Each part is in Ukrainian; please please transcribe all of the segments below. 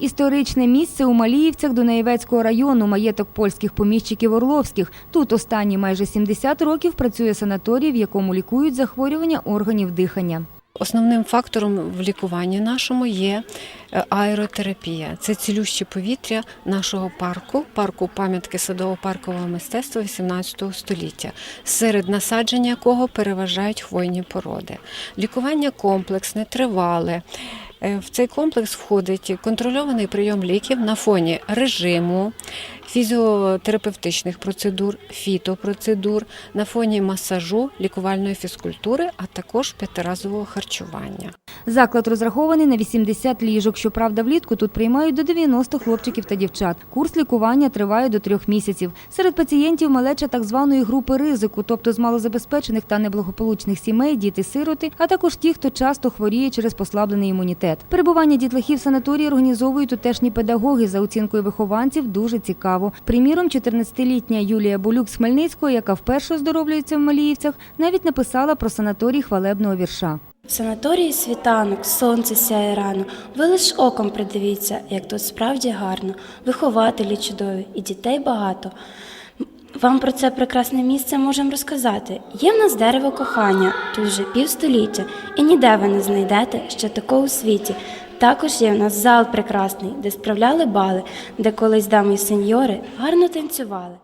Історичне місце у Маліївцях Дунаєвецького району, маєток польських поміщиків Орловських. Тут останні майже 70 років працює санаторій, в якому лікують захворювання органів дихання. Основним фактором в лікуванні нашому є е, аеротерапія. Це цілюще повітря нашого парку, парку пам'ятки садово-паркового мистецтва XVIII століття, серед насадження якого переважають хвойні породи. Лікування комплексне, тривале. Е, В цей комплекс входить контрольований прийом ліків на фоні режиму, фізіотерапевтичних процедур, фітопроцедур, на фоні масажу, лікувальної фізкультури, а також п'ятиразового харчування. Заклад розрахований на 80 ліжок. Щоправда, влітку тут приймають до 90 хлопчиків та дівчат. Курс лікування триває до трьох місяців. Серед пацієнтів малеча так званої групи ризику, тобто з малозабезпечених та неблагополучних сімей, діти-сироти, а також ті, хто часто хворіє через послаблений імунітет. Перебування дітлахів в санаторії організовують тутешні педагоги. За оцінкою вихованців дуже цікаво. Приміром, 14-літня Юлія Болюк з Хмельницького, яка вперше оздоровлюється в Маліївцях, навіть написала про санаторій хвалебного вірша. В санаторії світанок, сонце сяє рано. Ви лиш оком придивіться, як тут справді гарно. Вихователі чудові і дітей багато. Вам про це прекрасне місце можемо розказати. Є в нас дерево кохання, тут вже півстоліття, і ніде ви не знайдете ще такого у світі. Також є в нас зал прекрасний, де справляли бали, де колись дами й сеньори гарно танцювали.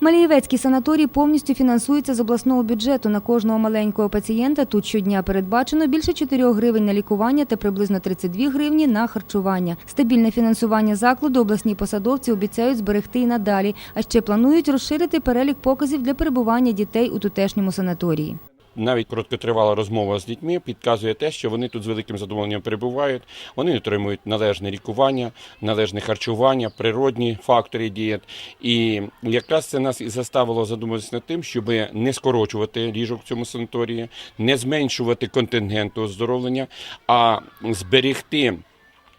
Малієвецький санаторій повністю фінансується з обласного бюджету. На кожного маленького пацієнта тут щодня передбачено більше 4 гривень на лікування та приблизно 32 гривні на харчування. Стабільне фінансування закладу обласні посадовці обіцяють зберегти і надалі, а ще планують розширити перелік показів для перебування дітей у тутешньому санаторії. Навіть короткотривала розмова з дітьми підказує те, що вони тут з великим задоволенням перебувають. Вони отримують належне лікування, належне харчування, природні фактори дієт. І якраз це нас і заставило задуматися над тим, щоб не скорочувати ліжок в цьому санаторії, не зменшувати контингент оздоровлення, а зберегти.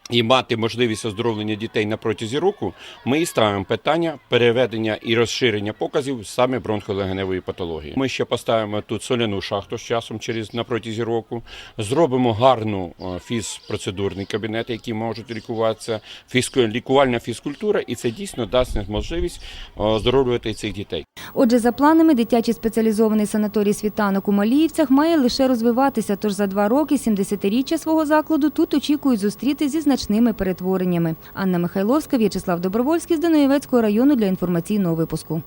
І мати можливість оздоровлення дітей на протязі року, ми і ставимо питання переведення і розширення показів саме бронхолегеневої патології. Ми ще поставимо тут соляну шахту з часом через на протязі року. Зробимо гарну е, фізпроцедурний кабінет, який можуть лікуватися, фізко- лікувальна фізкультура, і це дійсно дасть можливість е, оздоровлювати цих дітей. Отже, за планами, дитячий спеціалізований санаторій світанок у Маліївцях має лише розвиватися. Тож за два роки 70-річчя свого закладу тут очікують зустріти зі значними перетвореннями. Анна Михайловська, В'ячеслав Добровольський з Даноєвецького району для інформаційного випуску.